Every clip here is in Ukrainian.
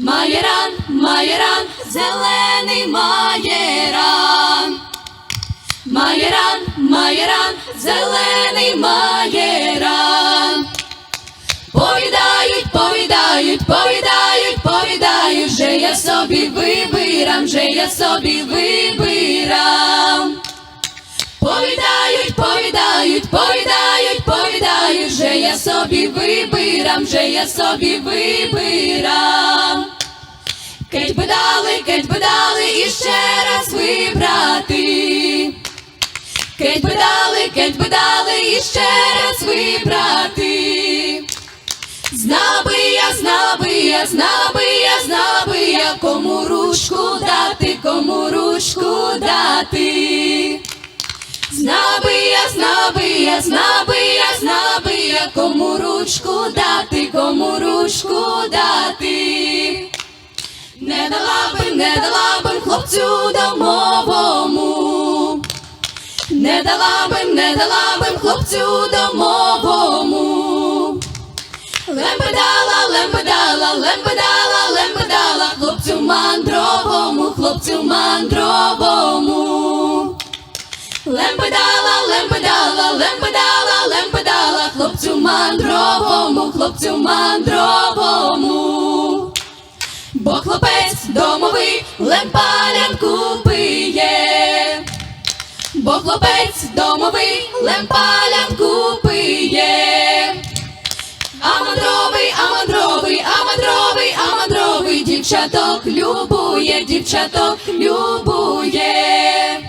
Маєран, маєран, зелений маєран. Маєран, маєран, зелений маєран. Повідають, повідають, повідають, повідають, же я собі вибирам, же я собі вибирам. Повідають, повідають, повідають, повідають, же я собі вибирам, же я собі вибирам. Кеть би дали, кеть би дали і ще раз вибрати. Кеть би дали, кеть би дали і ще раз вибрати. Знала би я, знала би я, знала би я, знала би я, кому ручку дати, кому ручку дати. Знала би я, знала би я, знала би я, знала би я, кому ручку дати, кому Не дала би, не дала би хлопцю домовому. Не дала би, не дала би хлопцю домовому. Лембедала, лембедала, лембедала, лембедала, хлопцю мандровому, хлопцю мандровому. Лембедала, лембедала, лембедала, лембедала, хлопцю мандровому, хлопцю мандровому. Лемпалянку пиє. Бо хлопець домовий лемпалянку пиє. А мандровий, а мандровий, а мандровий, а мандровий, дівчаток любує, дівчаток любує.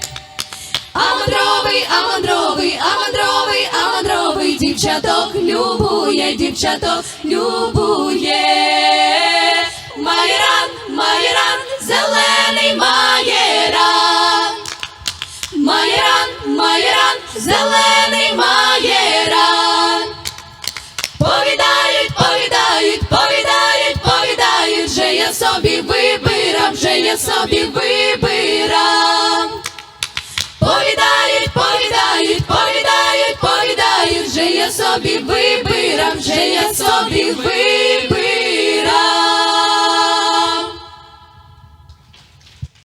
А мандровий, а мандровий, а мандровий, а мандровий, дівчаток любує, дівчаток любує. Зелений майран. Повідають, повідають, повідають, повідають, же я собі вибирам, же я собі вибирам. Повідають, повідають, повідають, повідають, же я собі вибирам, же я собі вибирам.